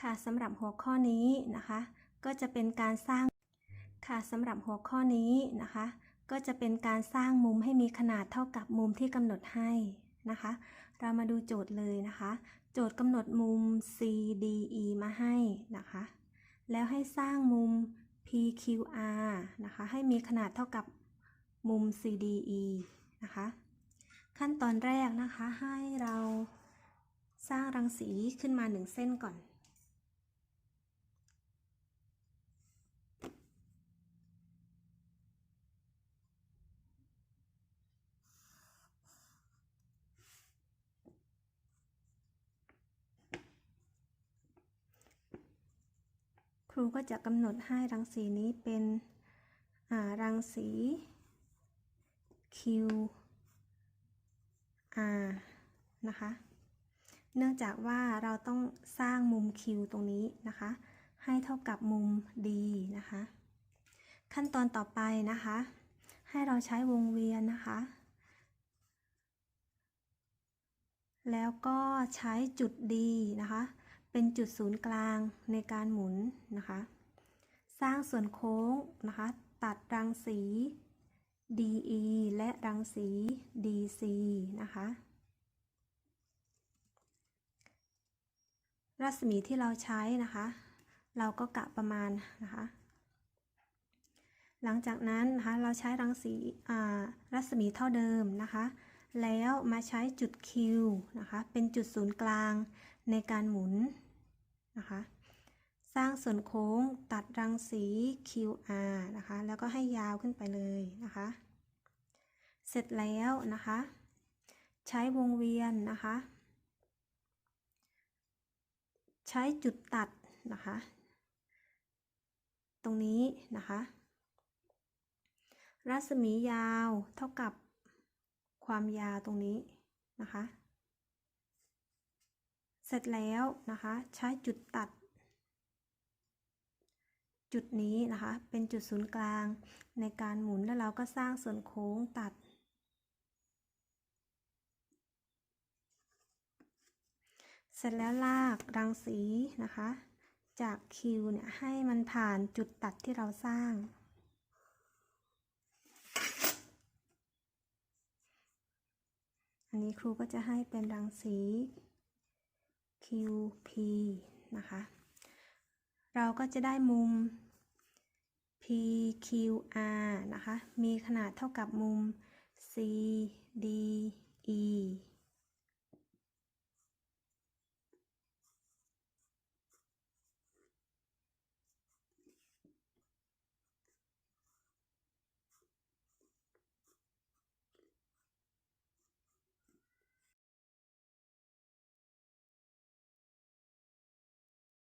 ค่ะสำหรับหัวข้อนี้นะคะ ก็จะเป็นการสร้างค่ะสำหรับหัวข้อนี้นะคะ ก็จะเป็นการสร้างมุมให้มีขนาดเท่ากับมุมที่กำหนดให้นะคะ เรามาดูโจทย์เลยนะคะ โจทย์กำหนดมุม CDE มาให้นะคะ แล้วให้สร้างมุม PQR นะคะให้มีขนาดเท่ากับมุม CDE นะคะ ขั้นตอนแรกนะคะให้เราสร้างรังสีขึ้นมาหนึ่งเส้นก่อน รูก็จะกำหนดให้รังสีนี้เป็นอ่ารังสี Q R นะคะ เนื่องจากว่าเราต้องสร้างมุม Q ตรงนี้นะคะ ให้เท่ากับมุม D นะคะ ขั้นตอนต่อไปนะคะ ให้เราใช้วงเวียนนะคะ แล้วก็ใช้จุด D นะคะ เป็นจุดศูนย์กลางในการหมุนนะคะ สร้างส่วนโค้งนะคะ ตัดรังสี DE และรังสี DC นะคะ รัศมีที่เราใช้นะคะ เราก็กะประมาณนะคะ หลังจากนั้นนะคะเราใช้รังสีรัศมีเท่าเดิมนะคะ แล้วมาใช้จุด Q นะคะ เป็นจุดศูนย์กลาง ในการหมุนนะคะ สร้างส่วนโค้งตัดรังสี QR นะคะ แล้วก็ให้ยาวขึ้นไปเลยนะคะ เสร็จแล้วนะคะ ใช้วงเวียนนะคะ ใช้จุดตัดนะคะ ตรงนี้นะคะ รัศมียาวเท่ากับความยาวตรงนี้นะคะ เสร็จแล้วนะคะใช้จุดตัด จุดนี้นะคะเป็นจุดศูนย์กลางในการหมุนแล้วเราก็สร้างส่วนโค้งตัด เสร็จแล้วลากรังสีนะคะ จาก Q เนี่ยให้มันผ่านจุดตัดที่เราสร้างอันนี้ครูก็จะให้เป็นรังสี QP นะคะ เราก็จะได้มุม PQR นะคะ มีขนาดเท่ากับมุม CDE